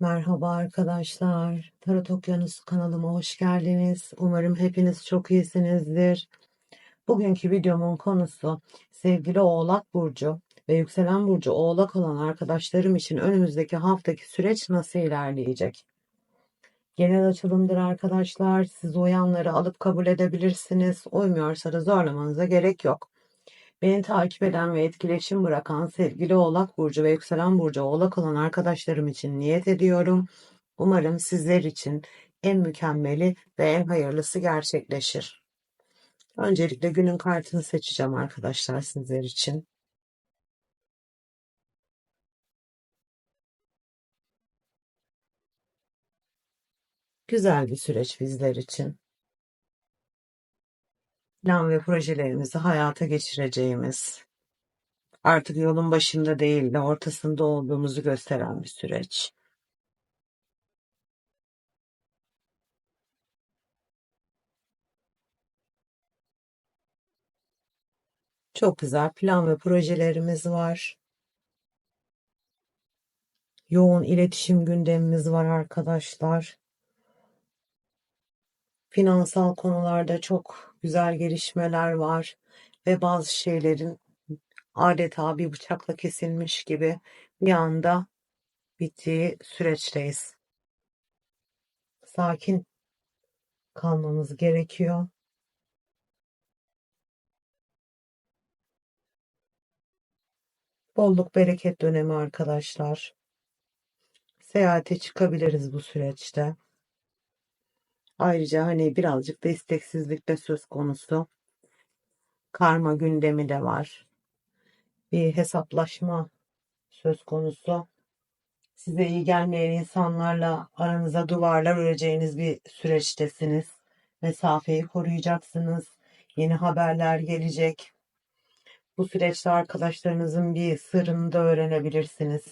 Merhaba arkadaşlar. Tarot Okyanusu kanalıma hoş geldiniz. Umarım hepiniz çok iyisinizdir. Bugünkü videomun konusu sevgili Oğlak Burcu ve yükselen burcu Oğlak olan arkadaşlarım için önümüzdeki haftaki süreç nasıl ilerleyecek? Genel açılımdır arkadaşlar. Siz uyanları alıp kabul edebilirsiniz. Uymuyorsa da zorlamanıza gerek yok. Beni takip eden ve etkileşim bırakan sevgili Oğlak Burcu ve yükselen burcu Oğlak olan arkadaşlarım için niyet ediyorum. Umarım sizler için en mükemmeli ve en hayırlısı gerçekleşir. Öncelikle günün kartını seçeceğim arkadaşlar sizler için. Güzel bir süreç bizler için. Plan ve projelerimizi hayata geçireceğimiz, artık yolun başında değil de ortasında olduğumuzu gösteren bir süreç. Çok güzel plan ve projelerimiz var. Yoğun iletişim gündemimiz var arkadaşlar. Finansal konularda çok güzel gelişmeler var ve bazı şeylerin adeta bir bıçakla kesilmiş gibi bir anda bittiği süreçteyiz. Sakin kalmamız gerekiyor. Bolluk bereket dönemi arkadaşlar. Seyahate çıkabiliriz bu süreçte. Ayrıca hani birazcık da isteksizlik de söz konusu. Karma gündemi de var. Bir hesaplaşma söz konusu. Size iyi gelmeyen insanlarla aranıza duvarlar öreceğiniz bir süreçtesiniz. Mesafeyi koruyacaksınız. Yeni haberler gelecek. Bu süreçte arkadaşlarınızın bir sırrını da öğrenebilirsiniz.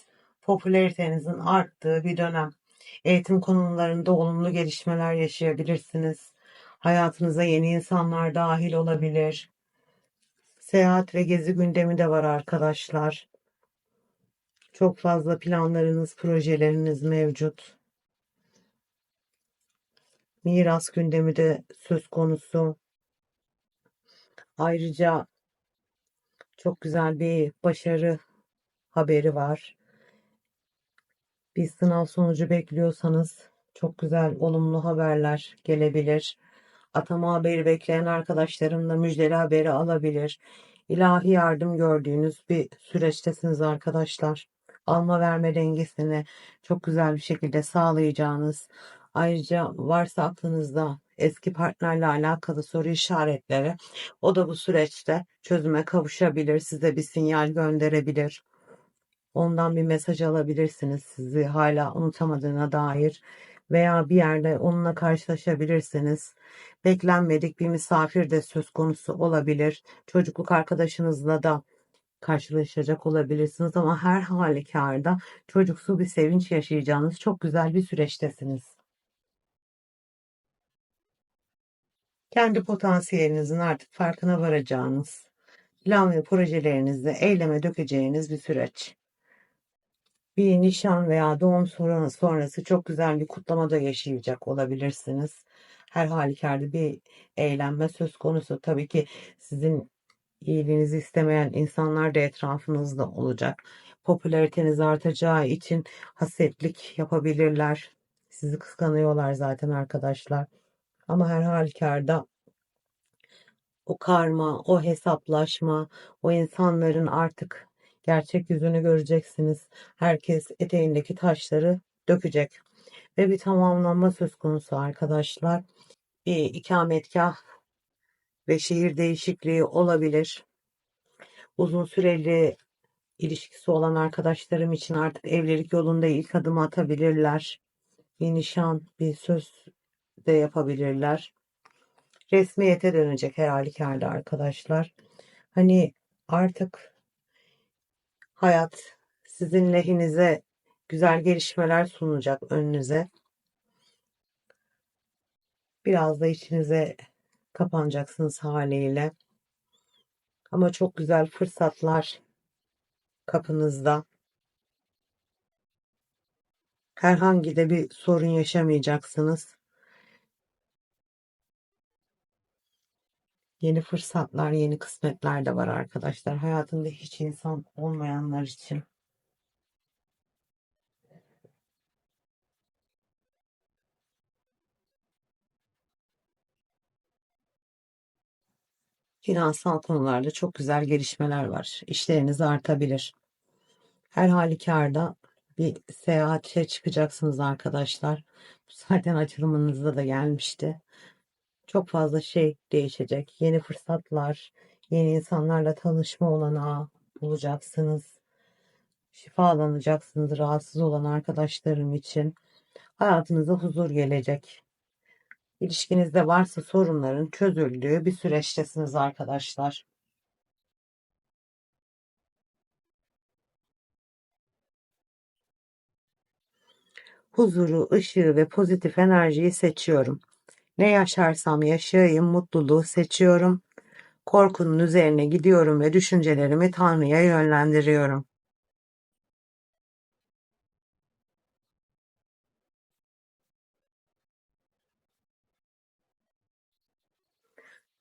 Popülaritenizin arttığı bir dönem. Eğitim konularında olumlu gelişmeler yaşayabilirsiniz. Hayatınıza yeni insanlar dahil olabilir. Seyahat ve gezi gündemi de var arkadaşlar. Çok fazla planlarınız, projeleriniz mevcut. Miras gündemi de söz konusu. Ayrıca çok güzel bir başarı haberi var. Bir sınav sonucu bekliyorsanız çok güzel olumlu haberler gelebilir. Atama haberi bekleyen arkadaşlarım da müjdeli haberi alabilir. İlahi yardım gördüğünüz bir süreçtesiniz arkadaşlar. Alma verme dengesini çok güzel bir şekilde sağlayacağınız. Ayrıca varsa aklınızda eski partnerle alakalı soru işaretleri o da bu süreçte çözüme kavuşabilir. Size bir sinyal gönderebilir. Ondan bir mesaj alabilirsiniz sizi hala unutamadığına dair veya bir yerde onunla karşılaşabilirsiniz. Beklenmedik bir misafir de söz konusu olabilir. Çocukluk arkadaşınızla da karşılaşacak olabilirsiniz ama her halükarda çocuksu bir sevinç yaşayacağınız çok güzel bir süreçtesiniz. Kendi potansiyelinizin artık farkına varacağınız, plan ve projelerinizi eyleme dökeceğiniz bir süreç bir nişan veya doğum sonrası çok güzel bir kutlama da yaşayacak olabilirsiniz. Her halükarda bir eğlenme söz konusu. Tabii ki sizin iyiliğinizi istemeyen insanlar da etrafınızda olacak. Popülariteniz artacağı için hasetlik yapabilirler. Sizi kıskanıyorlar zaten arkadaşlar. Ama her halükarda o karma, o hesaplaşma, o insanların artık gerçek yüzünü göreceksiniz. Herkes eteğindeki taşları dökecek. Ve bir tamamlanma söz konusu arkadaşlar. Bir ikametgah ve şehir değişikliği olabilir. Uzun süreli ilişkisi olan arkadaşlarım için artık evlilik yolunda ilk adımı atabilirler. Bir nişan, bir söz de yapabilirler. Resmiyete dönecek her halükarda arkadaşlar. Hani artık Hayat sizin lehinize güzel gelişmeler sunacak önünüze. Biraz da içinize kapanacaksınız haliyle. Ama çok güzel fırsatlar kapınızda. Herhangi de bir sorun yaşamayacaksınız. Yeni fırsatlar, yeni kısmetler de var arkadaşlar. Hayatında hiç insan olmayanlar için. Finansal konularda çok güzel gelişmeler var. İşleriniz artabilir. Her halükarda bir seyahate çıkacaksınız arkadaşlar. Zaten açılımınızda da gelmişti. Çok fazla şey değişecek. Yeni fırsatlar, yeni insanlarla tanışma olanağı bulacaksınız. Şifalanacaksınız rahatsız olan arkadaşlarım için. Hayatınıza huzur gelecek. İlişkinizde varsa sorunların çözüldüğü bir süreçtesiniz arkadaşlar. Huzuru, ışığı ve pozitif enerjiyi seçiyorum. Ne yaşarsam yaşayayım mutluluğu seçiyorum. Korkunun üzerine gidiyorum ve düşüncelerimi Tanrı'ya yönlendiriyorum.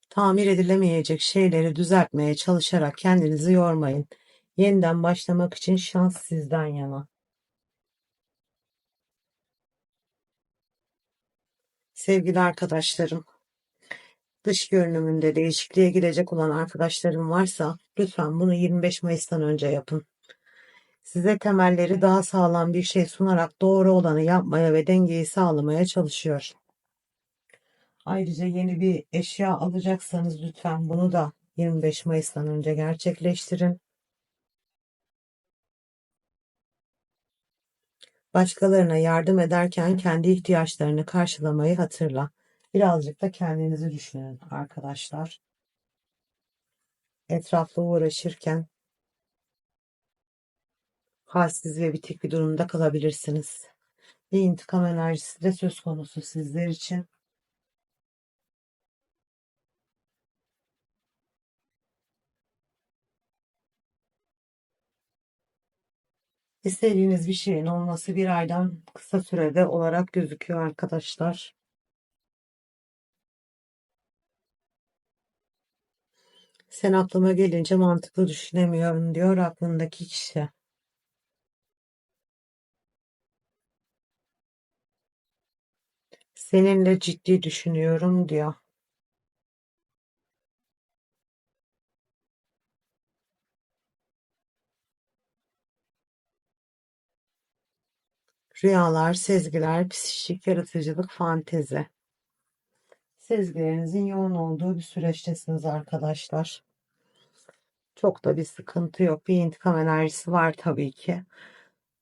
Tamir edilemeyecek şeyleri düzeltmeye çalışarak kendinizi yormayın. Yeniden başlamak için şans sizden yana. Sevgili arkadaşlarım, dış görünümünde değişikliğe gidecek olan arkadaşlarım varsa lütfen bunu 25 Mayıs'tan önce yapın. Size temelleri daha sağlam bir şey sunarak doğru olanı yapmaya ve dengeyi sağlamaya çalışıyor. Ayrıca yeni bir eşya alacaksanız lütfen bunu da 25 Mayıs'tan önce gerçekleştirin. Başkalarına yardım ederken kendi ihtiyaçlarını karşılamayı hatırla. Birazcık da kendinizi düşünün arkadaşlar. Etrafla uğraşırken halsiz ve bitik bir durumda kalabilirsiniz. Bir intikam enerjisi de söz konusu sizler için. İstediğiniz bir şeyin olması bir aydan kısa sürede olarak gözüküyor arkadaşlar. Sen aklıma gelince mantıklı düşünemiyorum diyor aklındaki kişi. Seninle ciddi düşünüyorum diyor. Rüyalar, sezgiler, psikik yaratıcılık, fantezi. Sezgilerinizin yoğun olduğu bir süreçtesiniz arkadaşlar. Çok da bir sıkıntı yok. Bir intikam enerjisi var tabii ki.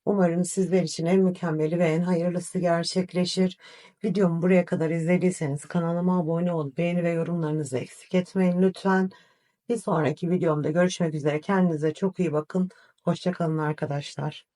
Umarım sizler için en mükemmeli ve en hayırlısı gerçekleşir. Videomu buraya kadar izlediyseniz kanalıma abone olup beğeni ve yorumlarınızı eksik etmeyin lütfen. Bir sonraki videomda görüşmek üzere. Kendinize çok iyi bakın. Hoşçakalın arkadaşlar.